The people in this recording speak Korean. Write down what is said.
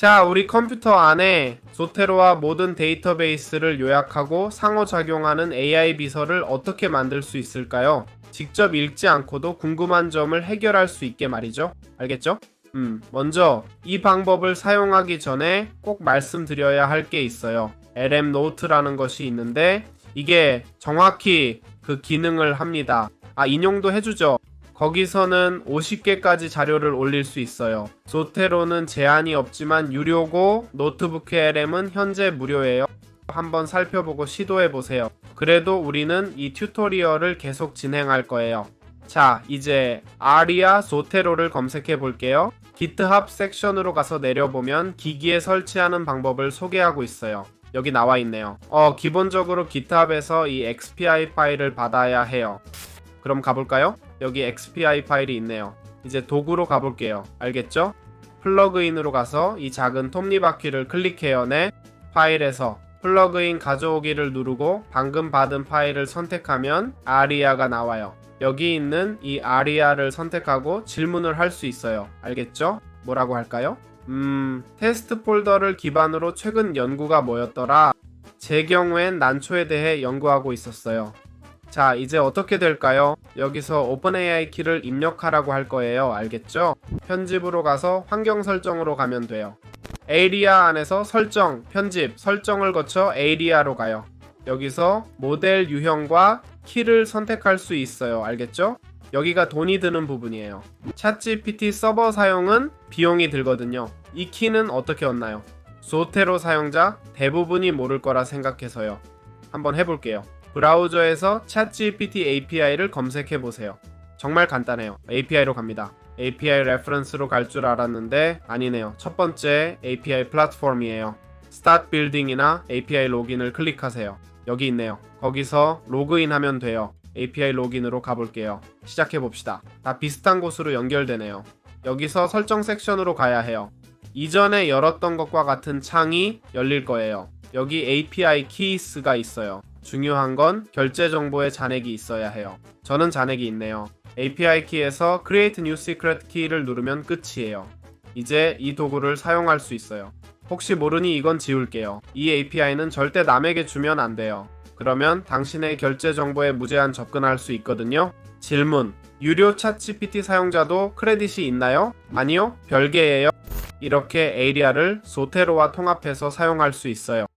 자, 우리 컴퓨터 안에 조테로와 모든 데이터베이스를 요약하고 상호작용하는 AI 비서를 어떻게 만들 수 있을까요? 직접 읽지 않고도 궁금한 점을 해결할 수 있게 말이죠. 알겠죠? 음, 먼저 이 방법을 사용하기 전에 꼭 말씀드려야 할 게 있어요. LM 노트라는 것이 있는데 이게 정확히 그 기능을 합니다. 아, 인용도 해주죠. 거기서는 50개까지 자료를 올릴 수 있어요. 조테로는 제한이 없지만 유료고 노트북 LM은 현재 무료예요. 한번 살펴보고 시도해 보세요. 그래도 우리는 이 튜토리얼을 계속 진행할 거예요. 자, 이제 아리아 조테로를 검색해 볼게요. GitHub 섹션으로 가서 내려보면 기기에 설치하는 방법을 소개하고 있어요. 여기 나와 있네요. 어, 기본적으로 GitHub에서 이 XPI 파일을 받아야 해요. 그럼 가볼까요? 여기 XPI 파일이 있네요. 이제 도구로 가볼게요. 알겠죠? 플러그인으로 가서 이 작은 톱니바퀴를 클릭해요. 네. 파일에서 플러그인 가져오기를 누르고 방금 받은 파일을 선택하면 아리아가 나와요. 여기 있는 이 아리아를 선택하고 질문을 할 수 있어요. 알겠죠? 뭐라고 할까요? 음, 테스트 폴더를 기반으로 최근 연구가 뭐였더라? 제 경우엔 난초에 대해 연구하고 있었어요. 자, 이제 어떻게 될까요? 여기서 오픈AI 키를 입력하라고 할 거예요. 알겠죠? 편집으로 가서 환경 설정으로 가면 돼요. 에이리아 안에서 설정, 편집, 설정을 거쳐 에이리아로 가요. 여기서 모델 유형과 키를 선택할 수 있어요. 알겠죠? 여기가 돈이 드는 부분이에요. 챗GPT 서버 사용은 비용이 들거든요. 이 키는 어떻게 얻나요? 소테로 사용자 대부분이 모를 거라 생각해서요. 한번 해볼게요. 브라우저에서 챗GPT API를 검색해 보세요. 정말 간단해요. API로 갑니다. API 레퍼런스로 갈 줄 알았는데 아니네요. 첫 번째 API 플랫폼이에요. Start Building이나 API 로긴을 클릭하세요. 여기 있네요. 거기서 로그인 하면 돼요. API 로긴으로 가볼게요. 시작해 봅시다. 다 비슷한 곳으로 연결되네요. 여기서 설정 섹션으로 가야 해요. 이전에 열었던 것과 같은 창이 열릴 거예요. 여기 API 키스가 있어요. 중요한 건 결제 정보에 잔액이 있어야 해요. 저는 잔액이 있네요. API 키에서 Create New Secret 키를 누르면 끝이에요. 이제 이 도구를 사용할 수 있어요. 혹시 모르니 이건 지울게요. 이 API는 절대 남에게 주면 안 돼요. 그러면 당신의 결제 정보에 무제한 접근할 수 있거든요. 질문. 유료 챗GPT 사용자도 크레딧이 있나요? 아니요. 별개예요. 이렇게 에이리아를 소테로와 통합해서 사용할 수 있어요.